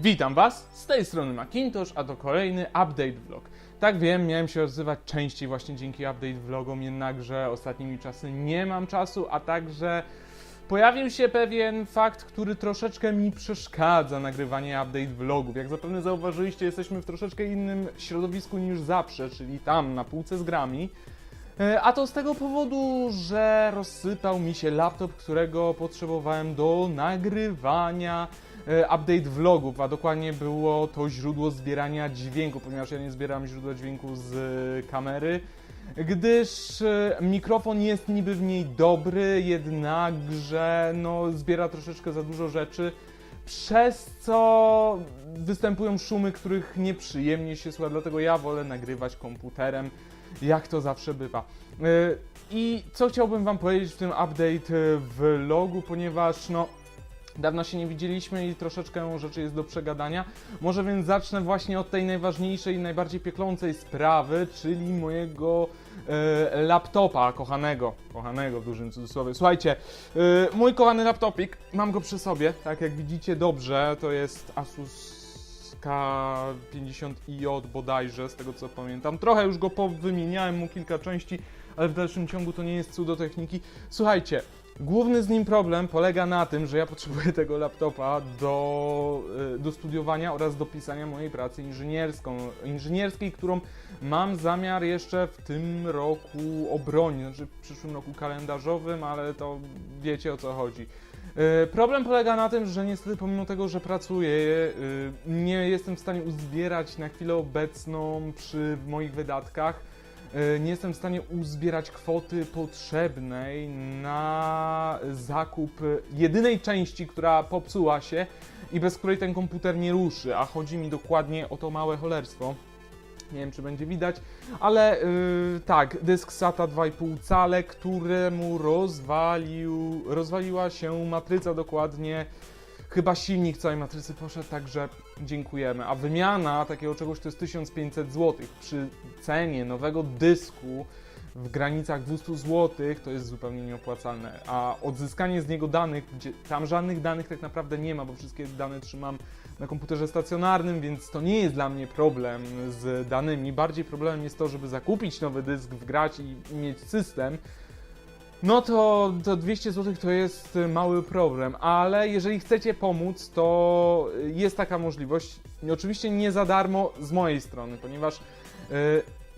Witam Was, z tej strony Macintosh, a to kolejny update vlog. Tak wiem, miałem się odzywać częściej właśnie dzięki update vlogom, jednakże ostatnimi czasy nie mam czasu, a także pojawił się pewien fakt, który troszeczkę mi przeszkadza nagrywanie update vlogów. Jak zapewne zauważyliście, jesteśmy w troszeczkę innym środowisku niż zawsze, czyli tam na półce z grami. E, A to z tego powodu, że rozsypał mi się laptop, którego potrzebowałem do nagrywania update vlogów, a dokładnie było to źródło zbierania dźwięku, ponieważ ja nie zbieram źródła dźwięku z e, kamery, gdyż e, mikrofon jest niby w niej dobry, jednakże no, zbiera troszeczkę za dużo rzeczy, przez co występują szumy, których nieprzyjemnie się słucha, dlatego ja wolę nagrywać komputerem, jak to zawsze bywa. E, I co chciałbym Wam powiedzieć w tym update e, vlogu, ponieważ no. Dawno się nie widzieliśmy i troszeczkę rzeczy jest do przegadania. Może więc zacznę właśnie od tej najważniejszej i najbardziej pieklącej sprawy, czyli mojego e, laptopa kochanego. Kochanego w dużym cudzysłowie. Słuchajcie, e, mój kochany laptopik, mam go przy sobie, tak jak widzicie dobrze, to jest Asus K50i bodajże, z tego co pamiętam. Trochę już go powymieniałem mu kilka części, ale w dalszym ciągu to nie jest cudo techniki. Słuchajcie, główny z nim problem polega na tym, że ja potrzebuję tego laptopa do, y, do studiowania oraz do pisania mojej pracy inżynierską, inżynierskiej, którą mam zamiar jeszcze w tym roku obronić, znaczy w przyszłym roku kalendarzowym, ale to wiecie o co chodzi. E, Problem polega na tym, że niestety pomimo tego, że pracuję, e, nie jestem w stanie uzbierać na chwilę obecną przy moich wydatkach, nie jestem w stanie uzbierać kwoty potrzebnej na zakup jedynej części, która popsuła się i bez której ten komputer nie ruszy, a chodzi mi dokładnie o to małe cholerstwo. Nie wiem, czy będzie widać, ale yy, tak, dysk SATA 2,5 cale, któremu rozwalił, rozwaliła się matryca dokładnie. Chyba silnik całej matrycy poszedł, także dziękujemy. A wymiana takiego czegoś to jest 1500 zł. Przy cenie nowego dysku w granicach 200 zł to jest zupełnie nieopłacalne. A odzyskanie z niego danych, gdzie tam żadnych danych tak naprawdę nie ma, bo wszystkie dane trzymam na komputerze stacjonarnym, więc to nie jest dla mnie problem z danymi. Bardziej problemem jest to, żeby zakupić nowy dysk, wgrać i mieć system. No to, to 200 zł to jest mały problem, ale jeżeli chcecie pomóc, to jest taka możliwość. Oczywiście nie za darmo z mojej strony, ponieważ y,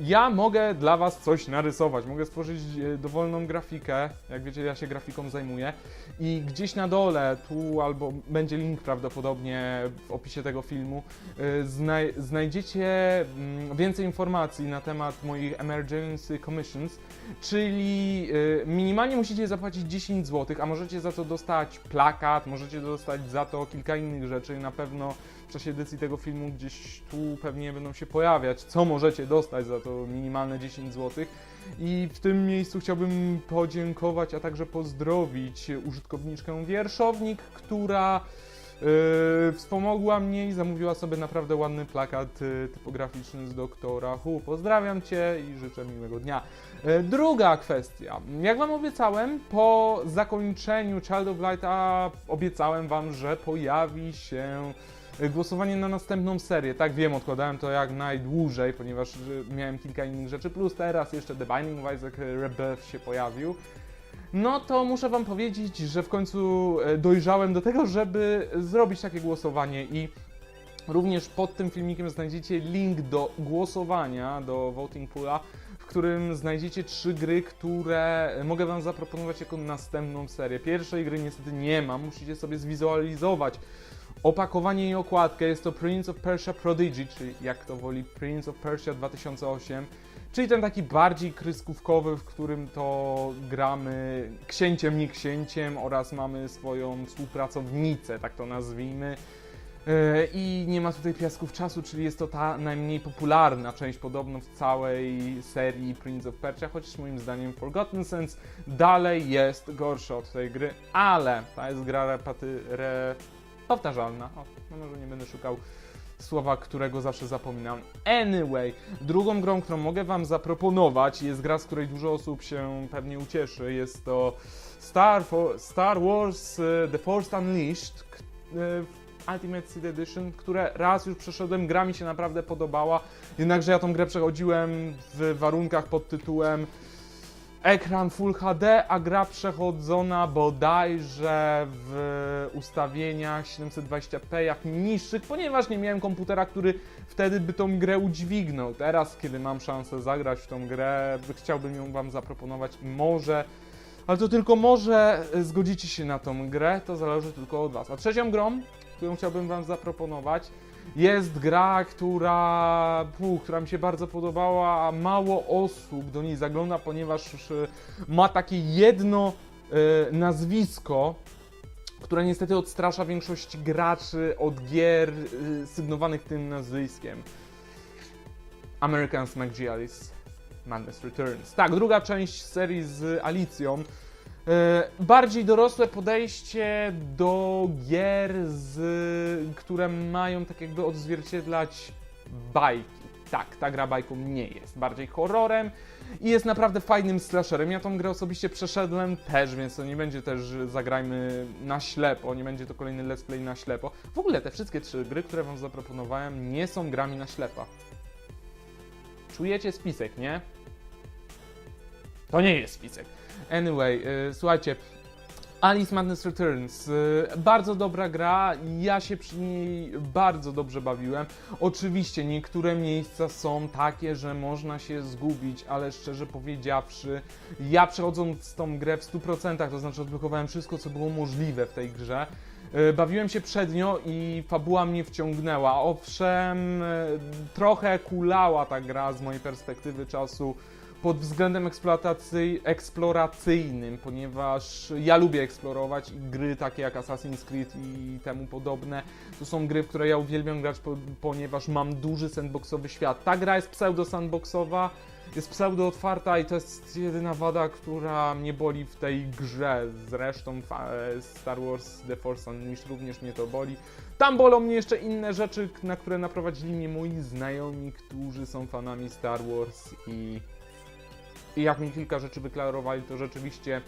ja mogę dla Was coś narysować, mogę stworzyć e, dowolną grafikę, jak wiecie ja się grafiką zajmuję. I gdzieś na dole, tu albo będzie link prawdopodobnie w opisie tego filmu, e, znaj znajdziecie mm, więcej informacji na temat moich emergency commissions, czyli e, minimalnie musicie zapłacić 10 zł, a możecie za to dostać plakat, możecie dostać za to kilka innych rzeczy, na pewno czasie edycji tego filmu gdzieś tu pewnie będą się pojawiać, co możecie dostać za to minimalne 10 zł. I w tym miejscu chciałbym podziękować, a także pozdrowić użytkowniczkę Wierszownik, która yy, wspomogła mnie i zamówiła sobie naprawdę ładny plakat yy, typograficzny z doktora Hu. Pozdrawiam Cię i życzę miłego dnia. Yy, druga kwestia. Jak Wam obiecałem, po zakończeniu Child of Light obiecałem Wam, że pojawi się głosowanie na następną serię. Tak wiem, odkładałem to jak najdłużej, ponieważ y, miałem kilka innych rzeczy, plus teraz jeszcze The Binding of Isaac Rebirth się pojawił. No to muszę Wam powiedzieć, że w końcu dojrzałem do tego, żeby zrobić takie głosowanie i również pod tym filmikiem znajdziecie link do głosowania, do voting poola, w którym znajdziecie trzy gry, które mogę Wam zaproponować jako następną serię. Pierwszej gry niestety nie ma, musicie sobie zwizualizować opakowanie i okładkę. Jest to Prince of Persia Prodigy, czyli jak to woli Prince of Persia 2008. Czyli ten taki bardziej kreskówkowy, w którym to gramy księciem, nie księciem oraz mamy swoją współpracownicę, tak to nazwijmy. Yy, I nie ma tutaj piasków czasu, czyli jest to ta najmniej popularna część podobno w całej serii Prince of Persia, chociaż moim zdaniem Forgotten Sense dalej jest gorsza od tej gry, ale ta jest gra repaty, re, powtarzalna. O, no może nie będę szukał słowa, którego zawsze zapominam. Anyway, drugą grą, którą mogę Wam zaproponować, jest gra, z której dużo osób się pewnie ucieszy. Jest to Star, Fo- Star Wars e, The Force Unleashed, e, Ultimate Seed Edition, które raz już przeszedłem, gra mi się naprawdę podobała, jednakże ja tą grę przechodziłem w warunkach pod tytułem ekran Full HD, a gra przechodzona bodajże w ustawieniach 720p jak niższych, ponieważ nie miałem komputera, który wtedy by tą grę udźwignął. Teraz, kiedy mam szansę zagrać w tą grę, chciałbym ją Wam zaproponować może, ale to tylko może zgodzicie się na tą grę, to zależy tylko od Was. A trzecią grą, którą chciałbym Wam zaproponować, jest gra, która, puh, która mi się bardzo podobała, a mało osób do niej zagląda, ponieważ e, ma takie jedno e, nazwisko, które niestety odstrasza większość graczy od gier e, sygnowanych tym nazwiskiem. American McGealis Madness Returns. Tak, druga część serii z Alicją. E, bardziej dorosłe podejście do gier, z, które mają tak jakby odzwierciedlać bajki. Tak, ta gra bajką nie jest. Bardziej horrorem i jest naprawdę fajnym slasherem. Ja tą grę osobiście przeszedłem też, więc to nie będzie też zagrajmy na ślepo, nie będzie to kolejny let's play na ślepo. W ogóle te wszystkie trzy gry, które wam zaproponowałem, nie są grami na ślepa. Czujecie spisek, nie? To nie jest spisek. Anyway, y, słuchajcie. Alice Madness Returns. y, bardzo dobra gra, ja się przy niej bardzo dobrze bawiłem. Oczywiście niektóre miejsca są takie, że można się zgubić, ale szczerze powiedziawszy, ja przechodząc tą grę w 100%, to znaczy odblokowałem wszystko, co było możliwe w tej grze. y, Bawiłem się przednio i fabuła mnie wciągnęła. Owszem, trochę kulała ta gra z mojej perspektywy czasu pod względem eksploatacji, eksploracyjnym, ponieważ ja lubię eksplorować i gry takie jak Assassin's Creed i temu podobne. To są gry, w które ja uwielbiam grać, po, ponieważ mam duży sandboxowy świat. Ta gra jest pseudo-sandboxowa, jest pseudo-otwarta i to jest jedyna wada, która mnie boli w tej grze. Zresztą Star Wars The Force Unleashed również mnie to boli. Tam bolą mnie jeszcze inne rzeczy, na które naprowadzili mnie moi znajomi, którzy są fanami Star Wars i i jak mi kilka rzeczy wyklarowali, to rzeczywiście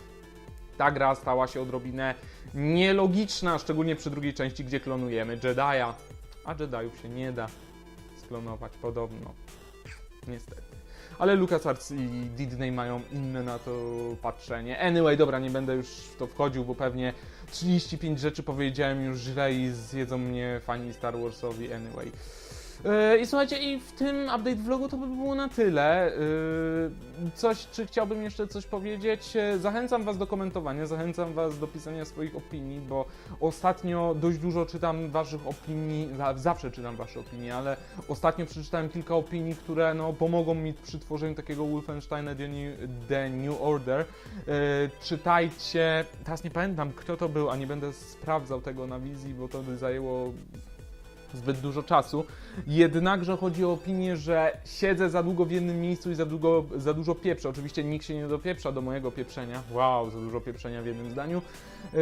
ta gra stała się odrobinę nielogiczna, szczególnie przy drugiej części, gdzie klonujemy Jedi'a. A Jediów się nie da sklonować podobno. Niestety. Ale LucasArts i Disney mają inne na to patrzenie. Anyway, dobra, nie będę już w to wchodził, bo pewnie 35 rzeczy powiedziałem już źle i zjedzą mnie fani Star Warsowi anyway. Yy, I słuchajcie, i w tym update vlogu to by było na tyle. Yy, Coś, czy chciałbym jeszcze coś powiedzieć? Yy, Zachęcam Was do komentowania, zachęcam Was do pisania swoich opinii, bo ostatnio dość dużo czytam Waszych opinii, za- zawsze czytam Wasze opinie, ale ostatnio przeczytałem kilka opinii, które no, pomogą mi przy tworzeniu takiego Wolfensteina The New, The New Order. Czytajcie, teraz nie pamiętam kto to był, a nie będę sprawdzał tego na wizji, bo to by zajęło zbyt dużo czasu. Jednakże chodzi o opinię, że siedzę za długo w jednym miejscu i za, długo, za dużo pieprzę. Oczywiście nikt się nie dopieprza do mojego pieprzenia. Wow, za dużo pieprzenia w jednym zdaniu. Yy,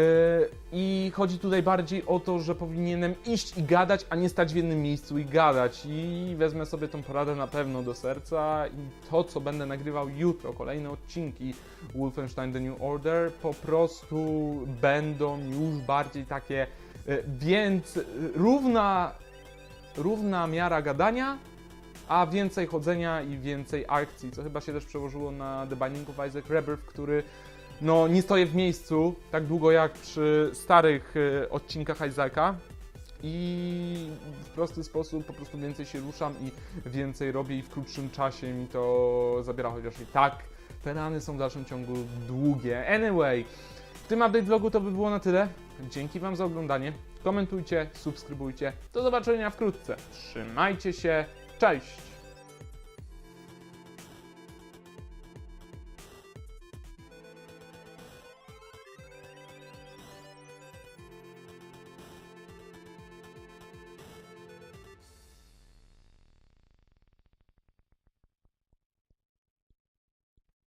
I chodzi tutaj bardziej o to, że powinienem iść i gadać, a nie stać w jednym miejscu i gadać. I wezmę sobie tą poradę na pewno do serca. I to, co będę nagrywał jutro, kolejne odcinki Wolfenstein The New Order, po prostu będą już bardziej takie Więc e, równa, równa miara gadania, a więcej chodzenia i więcej akcji, co chyba się też przełożyło na The Binding of Isaac Rebirth, który no, nie stoję w miejscu tak długo jak przy starych e, odcinkach Isaaca i w prosty sposób po prostu więcej się ruszam i więcej robię i w krótszym czasie mi to zabiera, chociaż i tak te rany są w dalszym ciągu długie. Anyway, w tym update vlogu to by było na tyle. Dzięki Wam za oglądanie. Komentujcie, subskrybujcie. Do zobaczenia wkrótce. Trzymajcie się. Cześć!